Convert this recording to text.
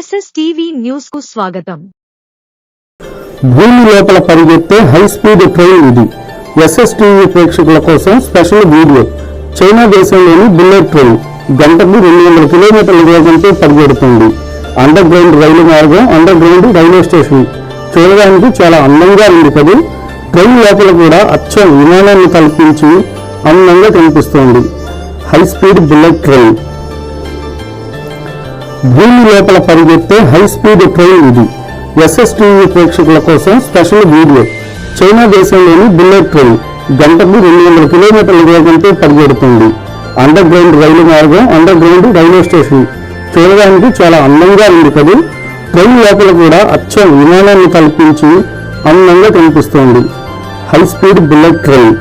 SS TV న్యూస్కు స్వాగతం. భూమి లోపల పరిగెత్తే హై స్పీడ్ ట్రైన్ ఇది. ఎస్ఎస్టీవీ ప్రేక్షకుల కోసం స్పెషల్ వీడియో. చైనా దేశంలోని బుల్లెట్ ట్రైన్ గంటకు రెండు వందల కిలోమీటర్ల వేగంతో పరిగెడుతుంది. అండర్ గ్రౌండ్ రైలు మార్గం అండర్ గ్రౌండ్ రైల్వే స్టేషన్. చూడడానికి చాలా అందంగా ఉంది కదా? ట్రైన్ లోపల కూడా అచ్చం విమానాన్ని కల్పించి అందంగా కనిపిస్తోంది. High speed bullet train. భూమి లోపల పరిగెత్తే హై స్పీడ్ ట్రైన్ ఇది. ఎస్ఎస్టీవీ ప్రేక్షకుల కోసం స్పెషల్ వీడియో చైనా దేశంలోని బుల్లెట్ ట్రైన్ గంటకు రెండు వందల కిలోమీటర్ల వేగంతో పరిగెడుతుంది. అండర్ గ్రౌండ్ రైలు మార్గం అండర్ గ్రౌండ్ రైల్వే స్టేషన్ చూడడానికి చాలా అందంగా ఉంది కదా. ట్రైన్ లోపల కూడా అచ్చం విమానాన్ని కల్పించి అందంగా కనిపిస్తోంది. High speed bullet train